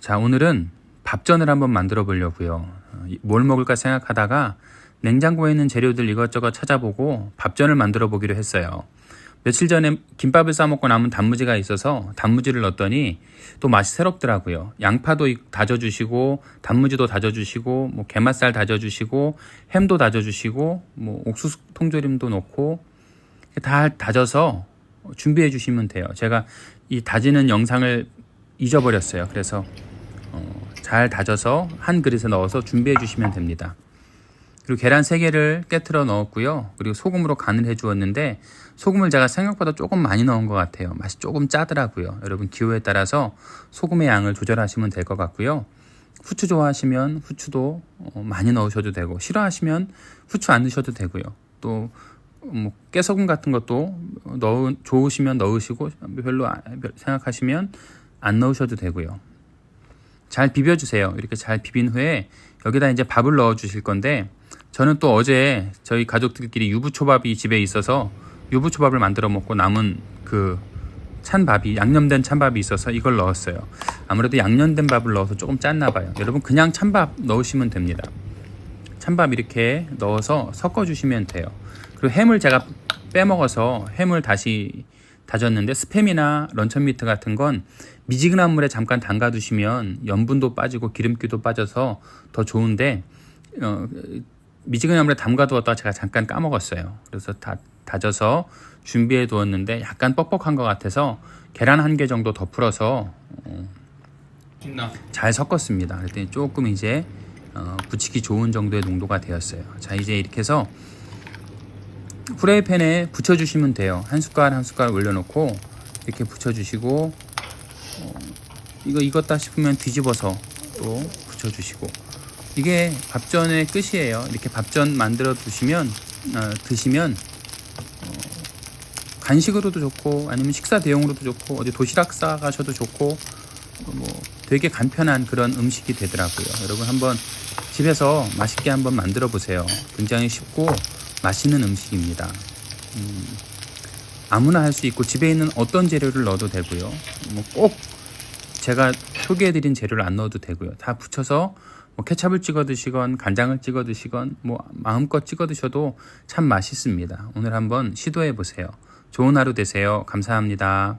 자, 오늘은 밥전을 한번 만들어 보려고요. 뭘 먹을까 생각하다가 냉장고에 있는 재료들 이것저것 찾아보고 밥전을 만들어 보기로 했어요. 며칠 전에 김밥을 싸 먹고 남은 단무지가 있어서 단무지를 넣었더니 또 맛이 새롭더라고요. 양파도 이- 다져주시고 단무지도 다져주시고 뭐 게맛살 다져주시고 햄도 다져주시고 뭐 옥수수 통조림도 넣고 다 다져서 준비해 주시면 돼요. 제가 이 다지는 영상을 잊어버렸어요. 그래서 어, 잘 다져서 한 그릇에 넣어서 준비해 주시면 됩니다. 그리고 계란 3개를 깨트려 넣었고요. 그리고 소금으로 간을 해 주었는데 소금을 제가 생각보다 조금 많이 넣은 것 같아요. 맛이 조금 짜더라고요. 여러분 기호에 따라서 소금의 양을 조절하시면 될 것 같고요. 후추 좋아하시면 후추도 어, 많이 넣으셔도 되고 싫어하시면 후추 안 넣으셔도 되고요. 또 뭐 깨소금 같은 것도 넣으 좋으시면 넣으시고 별로 아- 별- 생각하시면 안 넣으셔도 되고요. 잘 비벼주세요. 이렇게 잘 비빈 후에 여기다 이제 밥을 넣어 주실 건데 저는 또 어제 저희 가족들끼리 유부초밥이 집에 있어서 유부초밥을 만들어 먹고 남은 그 찬밥이 양념된 찬밥이 있어서 이걸 넣었어요. 아무래도 양념된 밥을 넣어서 조금 짰나 봐요. 여러분 그냥 찬밥 넣으시면 됩니다. 찬밥 이렇게 넣어서 섞어 주시면 돼요. 그리고 햄을 제가 빼먹어서 햄을 다시 다졌는데 스팸이나 런천미트 같은 건 미지근한 물에 잠깐 담가 두시면 염분도 빠지고 기름기도 빠져서 더 좋은데 어, 미지근한 물에 담가 두었다가 제가 잠깐 까먹었어요. 그래서 다 다져서 준비해 두었는데 약간 뻑뻑한 것 같아서 계란 한 개 정도 더 풀어서 잘 섞었습니다. 그랬더니 조금 이제 어, 붙이기 좋은 정도의 농도가 되었어요. 자 이제 이렇게 해서 프라이팬에 붙여주시면 돼요. 한 숟갈 한 숟갈 올려놓고 이렇게 붙여주시고 어, 이거 익었다 싶으면 뒤집어서 또 붙여주시고 이게 밥전의 끝이에요. 이렇게 밥전 만들어 두시면 어, 드시면 어, 간식으로도 좋고 아니면 식사 대용으로도 좋고 어디 도시락 싸 가셔도 좋고 어, 뭐 되게 간편한 그런 음식이 되더라고요. 여러분 한번 집에서 맛있게 한번 만들어 보세요. 굉장히 쉽고 맛있는 음식입니다. 음, 아무나 할 수 있고 집에 있는 어떤 재료를 넣어도 되고요. 뭐 꼭 제가 소개해드린 재료를 안 넣어도 되고요. 다 붙여서 뭐 케찹을 찍어 드시건 간장을 찍어 드시건 뭐 마음껏 찍어 드셔도 참 맛있습니다. 오늘 한번 시도해 보세요. 좋은 하루 되세요. 감사합니다.